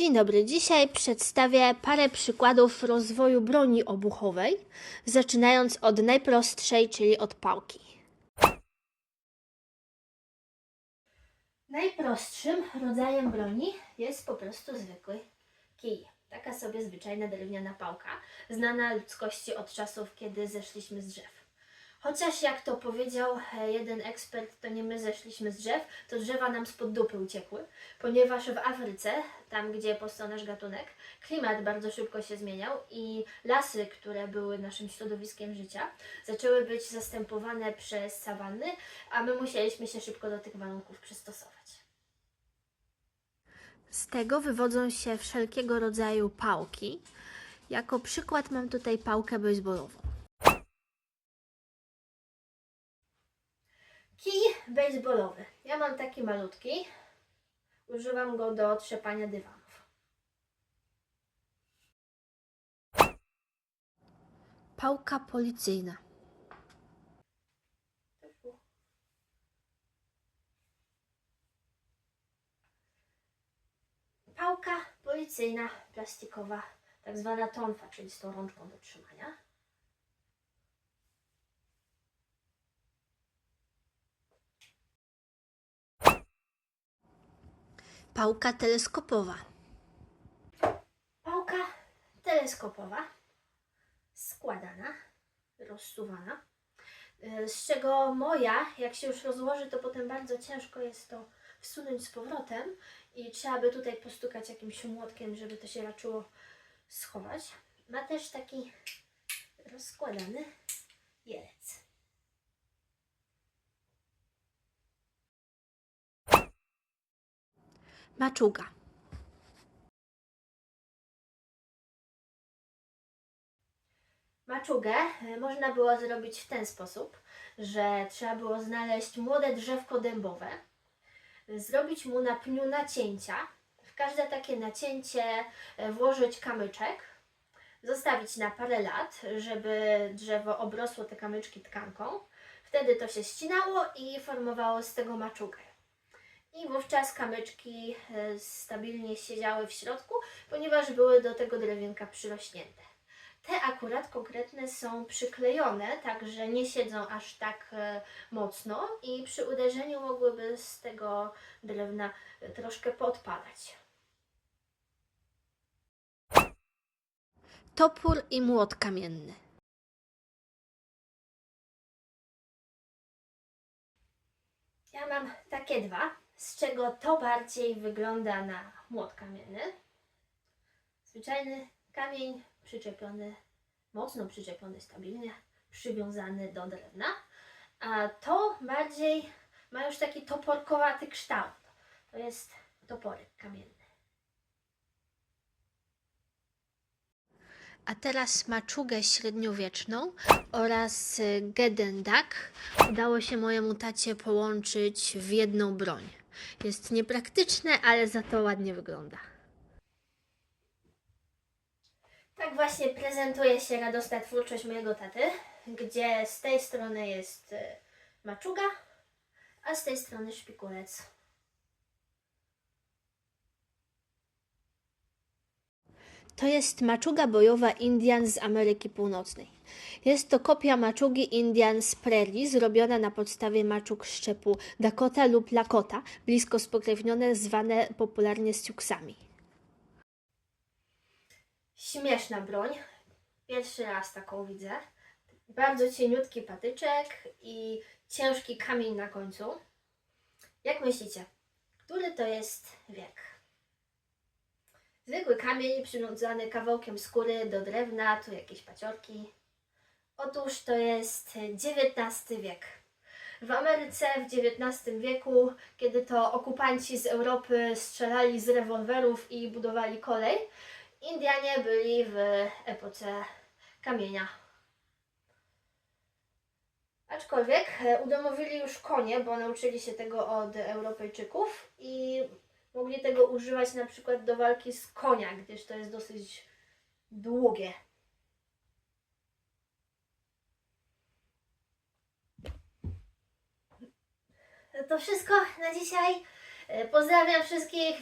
Dzień dobry. Dzisiaj przedstawię parę przykładów rozwoju broni obuchowej, zaczynając od najprostszej, czyli od pałki. Najprostszym rodzajem broni jest po prostu zwykły kij. Taka sobie zwyczajna drewniana pałka, znana ludzkości od czasów, kiedy zeszliśmy z drzew. Chociaż jak to powiedział e, jeden ekspert, to nie my zeszliśmy z drzew, to drzewa nam spod dupy uciekły, ponieważ w Afryce, tam gdzie powstał nasz gatunek, klimat bardzo szybko się zmieniał i lasy, które były naszym środowiskiem życia, zaczęły być zastępowane przez sawanny, a my musieliśmy się szybko do tych warunków przystosować. Z tego wywodzą się wszelkiego rodzaju pałki. Jako przykład mam tutaj pałkę baseballową. Kij baseballowy. Ja mam taki malutki. Używam go do trzepania dywanów. Pałka policyjna. Pałka policyjna, plastikowa, tak zwana tonfa, czyli z tą rączką do trzymania. Pałka teleskopowa. Pałka teleskopowa, składana, rozsuwana, y, z czego moja, jak się już rozłoży, to potem bardzo ciężko jest to wsunąć z powrotem i trzeba by tutaj postukać jakimś młotkiem, żeby to się raczyło schować. Ma też taki rozkładany jelec. Maczuga. Maczugę e, można było zrobić w ten sposób, że trzeba było znaleźć młode drzewko dębowe, zrobić mu na pniu nacięcia, w każde takie nacięcie e, włożyć kamyczek, zostawić na parę lat, żeby drzewo obrosło te kamyczki tkanką. Wtedy to się ścinało i formowało z tego maczugę. I wówczas kamyczki e, stabilnie siedziały w środku, ponieważ były do tego drewienka przyrośnięte. Te akurat konkretne są przyklejone, także nie siedzą aż tak e, mocno i przy uderzeniu mogłyby z tego drewna troszkę podpadać. Topór i młot kamienny. Ja mam takie dwa, z czego to bardziej wygląda na młot kamienny. Zwyczajny kamień przyczepiony, mocno przyczepiony stabilnie, przywiązany do drewna. A to bardziej ma już taki toporkowaty kształt. To jest toporek kamienny. A teraz maczugę średniowieczną oraz y, gedendak udało się mojemu tacie połączyć w jedną broń. Jest niepraktyczne, ale za to ładnie wygląda. Tak właśnie prezentuje się radosna twórczość mojego taty, gdzie z tej strony jest y, maczuga, a z tej strony szpikulec. To jest maczuga bojowa Indian z Ameryki Północnej. Jest to kopia maczugi Indian z Prairie, zrobiona na podstawie maczug szczepu Dakota lub Lakota, blisko spokrewnione, zwane popularnie Sioux-ami. Śmieszna broń. Pierwszy raz taką widzę. Bardzo cieniutki patyczek i ciężki kamień na końcu. Jak myślicie, który to jest wiek? Zwykły kamień przywiązany kawałkiem skóry do drewna, tu jakieś paciorki. Otóż to jest XIX wiek. W Ameryce w XIX wieku, kiedy to okupanci z Europy strzelali z rewolwerów i budowali kolej, Indianie byli w epoce kamienia. Aczkolwiek e, udomowili już konie, bo nauczyli się tego od Europejczyków i mogli tego używać na przykład do walki z konia, gdyż to jest dosyć długie. To wszystko na dzisiaj. Pozdrawiam wszystkich.